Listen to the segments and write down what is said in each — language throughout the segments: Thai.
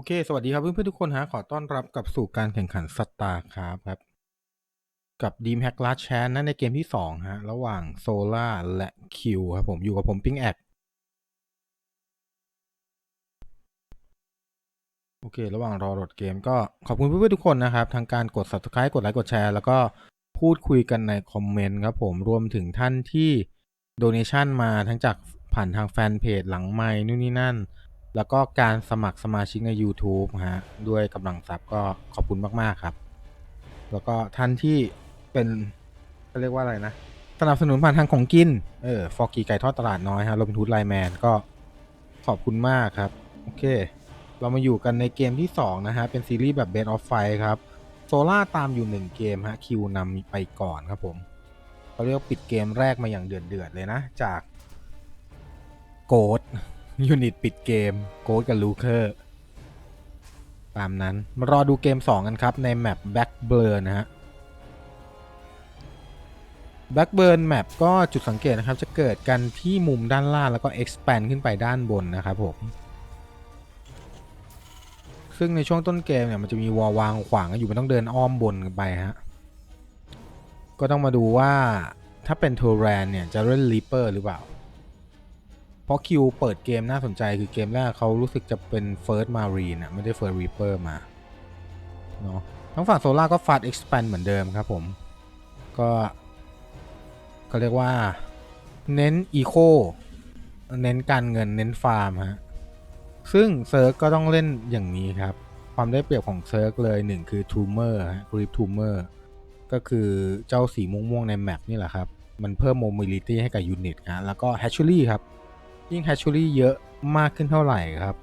โอเค สวัสดีครับเพื่อนๆทุกคนฮะ ขอต้อนรับกลับสู่การแข่งขันสตาร์ครับครับ กับดีมแฮกลาแชนนะในเกมที่ 2 ฮะ ระหว่างโซล่าและคิวครับผม อยู่กับผมปิ้งแอดโอเค ระหว่างรอโหลดเกมก็ขอบคุณเพื่อนๆทุกคนนะครับ ทางการกด subscribe กดไลค์กดแชร์ แล้วก็พูดคุยกันในคอมเมนต์ครับผม รวมถึงท่านที่โดเนชันมาทั้งจากผ่านทางแฟนเพจหลังไม้นู่นนี่นั่น แล้วก็การสมัครสมาชิกใน YouTube ฮะด้วยกำลังทรัพย์ก็ขอบคุณมาก ๆ ครับ แล้วก็ท่านที่เป็นเขาเรียกว่าอะไรนะ สนับสนุนผ่านทางของกิน เออฟอร์กีไก่ทอดตลาดน้อยฮะโรบินทูดไลแมนก็ขอบคุณมากครับ โอเค เรามาอยู่กันในเกมที่ 2 นะฮะ เป็นซีรีส์แบบ b e d of Fight ครับโซล่าตามอยู่ 1 เกมฮะคิวนำไปก่อนครับผมเขาเรียกปิดเกมแรกมาอย่างเดือดๆเลยนะ จากโกด ยูนิตปิดเกมโกดกับลูเคอร์ตามนั้นมารอดูเกม 2 กันครับ ในแมป Back Blur นะฮะ Back Blur แมปก็จุดสังเกตนะครับ จะเกิดกันที่มุมด้านล่างแล้วก็ expand ขึ้นไปด้านบนนะครับผม ซึ่งในช่วงต้นเกมเนี่ยมันจะมีวอลวางขวางอยู่มันต้องเดินอ้อมบนกันไปฮะ ก็ต้องมาดูว่าถ้าเป็นเทอร์แรนเนี่ยจะเล่น Reaper หรือเปล่า ราะคิวเปิดเกมน่าสนใจคือเกมแรกเขารู้สึกจะเป็น First Marine อะไม่ได้ First Reaper มาเนาะทั้งฝั่งโซล่าก็ฟาด Expand เหมือนเดิมครับผม ก็ก็เรียกว่าเน้น Eco เน้นการเงินเน้นฟาร์มฮะ ซึ่งเซิร์กก็ต้องเล่นอย่างนี้ครับ ความได้เปรียบของเซิร์กเลยหนึ่งคือ Tumor ฮะ Grip Tumor ก็คือเจ้าสีม่วงๆในแมปนี่แหละครับ มันเพิ่ม mobility ให้กับยูนิตฮะแล้วก็ Hatchery ครับ ยิ่ง Hatchery เยอะมากขึ้นเท่าไหร่ครับ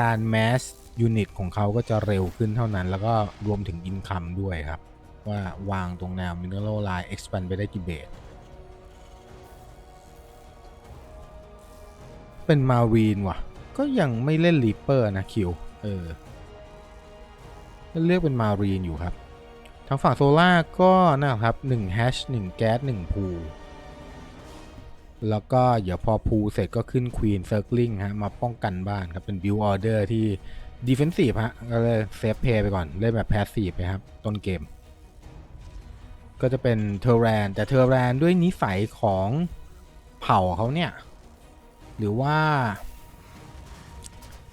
การ mass unit ของเขาก็จะเร็วขึ้นเท่านั้น แล้วก็รวมถึง income ด้วยครับ ว่าวางตรงแนว mineral line expand ไปได้กี่เบสเป็น marine ว่ะ ก็ยังไม่เล่น reaper นะคิว เออเลือกเป็น marine อยู่ครับ ทางฝั่งโซล่าก็นะครับ1 hash 1แก๊ส1พู แล้วก็เดี๋ยวพอพูเสร็จก็ขึ้น Queen Circling ฮะ มาป้องกันบ้านครับ เป็น build order ที่ defensive ฮะ ก็เลยเซฟเพย์ไปก่อน เล่นแบบ passive ไปครับ ต้นเกม ก็จะเป็นเทอร์แรน แต่เทอร์แรนด้วยนิสัยของเผ่าเขาเนี่ย หรือว่า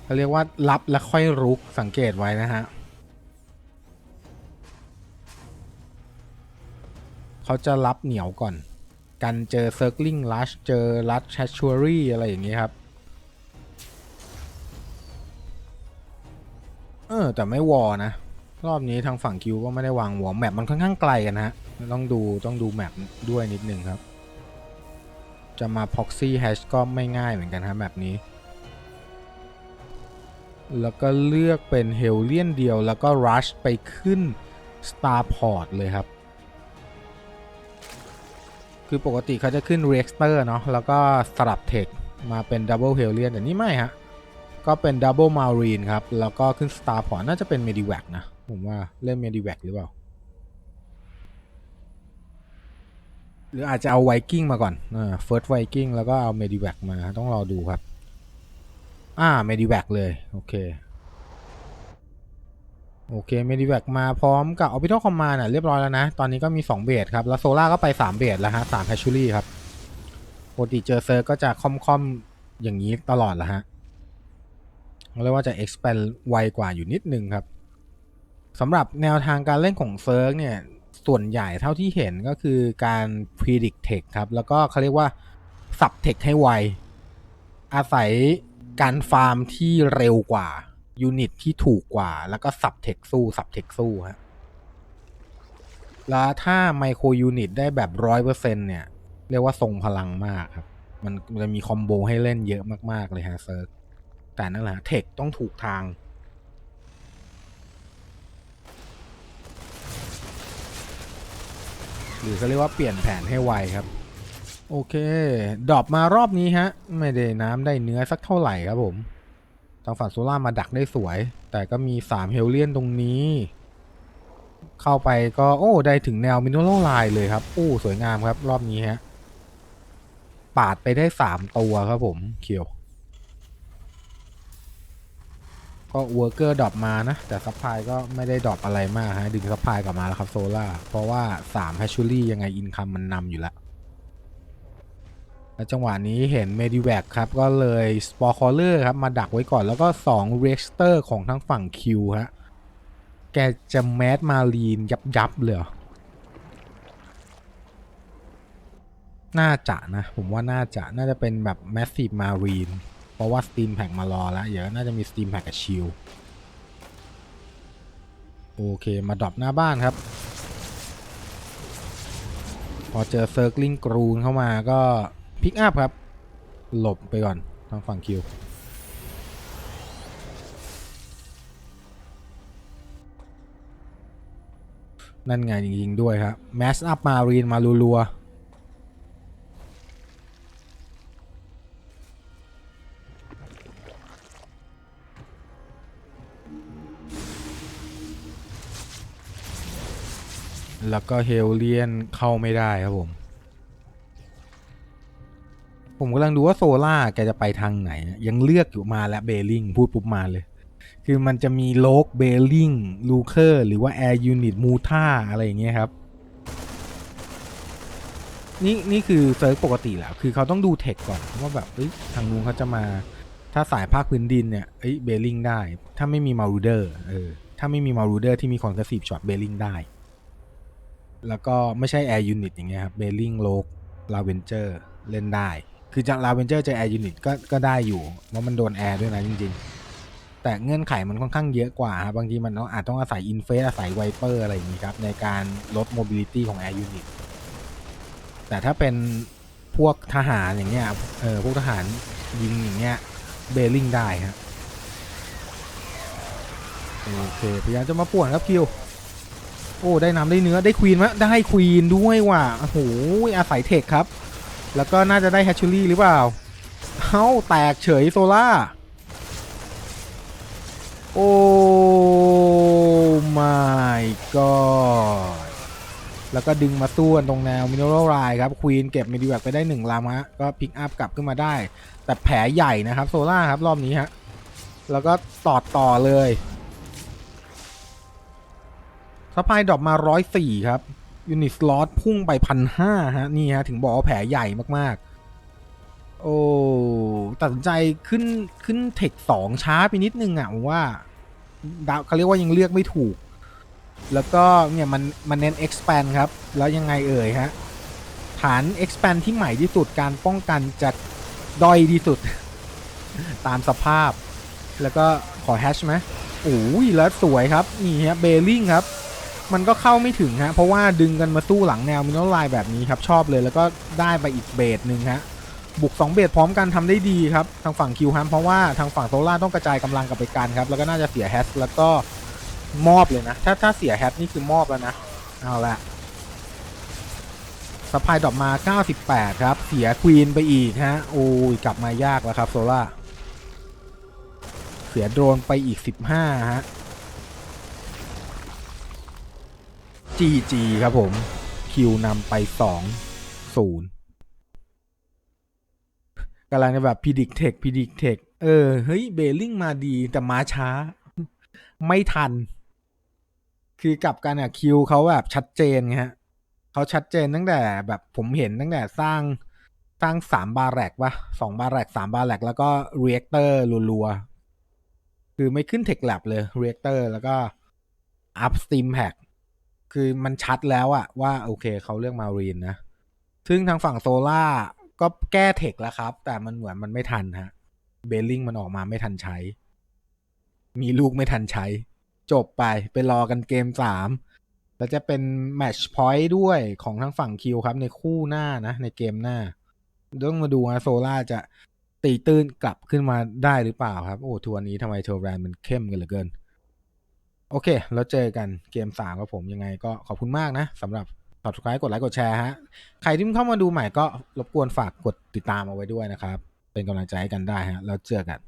เขาเรียกว่ารับแล้วค่อยรุกสังเกตไว้นะฮะเขาจะรับเหนียวก่อน กันเจอ Circling Rush เจอ Rush c h a t u a r y อะไรอย่างนี้ครับ เออ แต่ไม่วอนะ รอบนี้ทางฝั่งคิวก็ไม่ได้วางวอแมปมันค่อนข้างไกลกันนะฮะ ต้องดูต้องดูแมปด้วยนิดนึงครับ จะมา Proxy Hash ก็ไม่ง่ายเหมือนกันครับแบบนี้ แล้วก็เลือกเป็นเฮลเลียนเดียวแล้วก็ Rush ไปขึ้น Starport เลยครับ คือปกติเขาจะขึ้น Reactor เนาะแล้วก็สลับเทคมาเป็น Double h e l i o n แต่นี่ไม่ฮะ ก็เป็น Double Marine ครับ แล้วก็ขึ้น Starport น่าจะเป็น Medivac นะ ผมว่าเล่น Medivac หรือเปล่า หรืออาจจะเอา Viking มาก่อนอ่า First Viking แล้วก็เอา Medivac มาต้องรอดูครับ อ่า Medivac เลย โอเค โอเค Medivac มาพร้อมกับ Orbital Command น่ะเรียบร้อยแล้วนะ ตอนนี้ก็มี 2 เบสครับ แล้วโซล่าก็ไป 3 เบสแล้วฮะ3 Hatchery ครับปกติเจอเซิร์ก็จะค่อมๆ อย่างนี้ตลอดแหละฮะเรียกว่าจะ expand ไวกว่าอยู่นิดนึงครับสำหรับแนวทางการเล่นของเซิร์ฟเนี่ย ส่วนใหญ่เท่าที่เห็นก็คือการ predict tech ครับ แล้วก็เขาเรียกว่า สับ tech ให้ไว อาศัยการฟาร์มที่เร็วกว่า ยูนิตที่ถูกกว่า แล้วก็สับ tech สู้สับ tech สู้ฮะแล้วถ้าไมโครยูนิตได้แบบร้อยเปอร์เซ็นเนี่ย เรียกว่าทรงพลังมากครับ มันจะมีคอมโบให้เล่นเยอะมาก ๆ เลยฮะเซิร์ฟแต่นั่นแหละเทคต้องถูกทางหรือเขาเรียกว่าเปลี่ยนแผนให้ไวครับ โอเค ดรอปมารอบนี้ฮะ ไม่ได้น้ำได้เนื้อสักเท่าไหร่ครับผมางฝั่งโซล่ามาดักได้สวย แต่ก็มี3เฮลเลียนตรงนี้ เข้าไปก็โอ้ได้ถึงแนวมินโนโลไลน์เลยครับโอ้สวยงามครับ รอบนี้ฮะปาดไปได้3ตัวครับผมเขียว ก็เวอร์เกอร์ดรอปมานะ แต่ซัพพลายก็ไม่ได้ดรอปอะไรมากฮะดึงซัพพลายกลับมาแล้วครับโซล่าเพราะว่า3แฮชชูรี่ยังไงอินคัมมันนำอยู่แล้ว แล้วจังหวะนี้เห็นเมดิแวกครับ ก็เลยสปอร์คอลเลอร์ครับ มาดักไว้ก่อนแล้วก็2เรสเตอร์ของทั้งฝั่งคิวฮะ แกจะแมสมารีนยับยับเลยหรอน่าจะนะ ผมว่าน่าจะน่าจะเป็นแบบ Massive Marine เพราะว่า Steam Pack มารอแล้ว เดี๋ยวน่าจะมี Steam Pack กับ Shield โอเค มาดรอปหน้าบ้านครับ พอเจอ Circling กรูนเข้ามาก็ พิกอัพครับ หลบไปก่อนทางฝั่งคิว นั่นไงจริงๆด้วยครับแมสอัพมารีนมารัวๆแล้วก็เฮลเลียนเข้าไม่ได้ครับผม ผมกำลังดูว่าโซล่าแกจะไปทางไหน ยังเลือกอยู่มาแล้วเบลลิงพูดปุ๊บมาเลย คือมันจะมีโลกเบลลิงลูเคอร์หรือว่าแอร์ยูนิตมูท่าอะไรอย่างเงี้ยครับนี่นี่คือเซิร์ฟปกติแหละคือเขาต้องดูเทคก่อนว่าแบบทางนู้นเขาจะมาถ้าสายภาคพื้นดินเนี่ยเอ้ยเบลลิงได้ ถ้าไม่มีมารูเดอร์เออถ้าไม่มีมารูเดอร์ที่มีคอนเซปต์ช็อตเบลลิงได้ แล้วก็ไม่ใช่แอร์ยูนิตอย่างเงี้ยครับเบลลิงโลกลาเวนเจอร์เล่นได้ คือจะลาเวนเจอร์จะแอร์ยูนิตก็ก็ได้อยู่เพราะมันโดนแอร์ด้วยนะจริง ๆ แต่เงื่อนไขมันค่อนข้างเยอะกว่าครับบางทีมันต้องอาจต้องอาศัยอินเฟสอาศัยไวเปอร์อะไรอย่างนี้ครับ ในการลดโมบิลิตี้ของแอร์ยูนิตแต่ถ้าเป็นพวกทหารอย่างเงี้ยเออพวกทหารยิงอย่างเงี้ยเบลลิงได้ครับโอเคพยายามจะมาป่วนครับคิวโอ้ได้น้ำได้เนื้อได้ควีนไหมได้ควีนด้วยว่ะโอ้โหอาศัยเทคครับ แล้วก็น่าจะได้แฮชชูรี่หรือเปล่า เอ้า แตกเฉยโซล่า โอ้ my god แล้วก็ดึงมาตู้กันตรงแนวมิน e ร a l ไรครับควีนเก็บมิดิแวกไปได้หนึ่งลำฮะก็พิกอัพกลับขึ้นมาได้ แต่แผลใหญ่นะครับโซล่าครับรอบนี้ฮะ แล้วก็ตอดต่อเลยซัพายดรอปมา 104 ครับ ยูนิตสล็อตพุ่งไปพันห้าฮะ นี่ฮะ ถึงบอกว่าแผลใหญ่มากๆ โอ้ตัดสินใจขึ้นขึ้นเทคสองช้าไปนิดนึงอะผมว่าดาวเขาเรียกว่ายังเลือกไม่ถูก แล้วก็เนี่ยมันมันเน้น expand ครับ แล้วยังไงเอ่ยฮะ ฐาน expand ที่ใหม่ที่สุดการป้องกันจะด้อยที่สุด ตามสภาพ แล้วก็ขอแฮชไหมโอ้ยแล้วสวยครับ นี่ฮะเบลลิงครับ มันก็เข้าไม่ถึงฮะเพราะว่าดึงกันมาสู้หลังแนวมินอลไลน์แบบนี้ครับชอบเลยแล้วก็ได้ไปอีกเบสหนึ่งฮะบุก 2 เบสพร้อมกันทำได้ดีครับ ทางฝั่งคิวฮัมเพราะว่าทางฝั่งโซล่าต้องกระจายกำลังกลับไปกันครับ แล้วก็น่าจะเสียแฮชแล้วก็มอบเลยนะ ถ้าถ้าเสียแฮชนี่คือมอบแล้วนะ เอาละสปายดรอปมา 98 ครับ เสียควีนไปอีกฮะ โอ้ยกลับมายากแล้วครับโซล่าเสียโดรนไปอีก 15 ฮะ GG ครับผม คิวนำไป2 0กำลังจะแบบพิดิกเทคพิดิกเทคเออ เฮ้ย เบลลิงมาดีแต่มาช้า ไม่ทัน คือกลับกันอะคิวเขาแบบชัดเจนไงฮะเขาชัดเจนตั้งแต่แบบผมเห็นตั้งแต่สร้างสร้างสามบาร์แรกปะสองบาร์แรกสามบาร์แรกแล้วก็เรียกเตอร์รัวๆ คือไม่ขึ้นเทคแลบเลยเรียกเตอร์แล้วก็อัพสต e มแ a ก คือมันชัดแล้วอะว่าโอเคเขาเลือกมารีนนะ ซึ่งทางฝั่งโซล่าก็แก้เทคแล้วครับ แต่มันเหมือนมันไม่ทันฮะ เบลลิงมันออกมาไม่ทันใช้ มีลูกไม่ทันใช้ จบไปไปรอกันเกมสามแล้วจะเป็นแมตช์พอยต์ด้วยของทั้งฝั่งคิวครับ ในคู่หน้านะ ในเกมหน้าต้องมาดูนะโซล่าจะตีตื้นกลับขึ้นมาได้หรือเปล่าครับ โอ้ทัวร์นี้ทำไมเทอร์แรนมันเข้มกันเหลือเกิน โอเค แล้วเจอกันเกมสามกับผมยังไงก็ขอบคุณมากนะสำหรับ subscribe กดไลค์กดแชร์ฮะ ใครที่เพิ่งเข้ามาดูใหม่ก็รบกวนฝากกดติดตามเอาไว้ด้วยนะครับ เป็นกำลังใจให้กันได้ฮะ แล้วเจอกัน